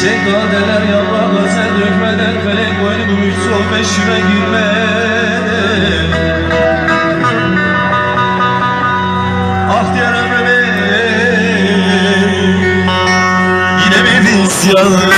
Çiçek gadeler yaprak özel dökmeden Felek boynu gümüş sol meşhime girmeden Ah diğer ömrüme Yine bir isyanım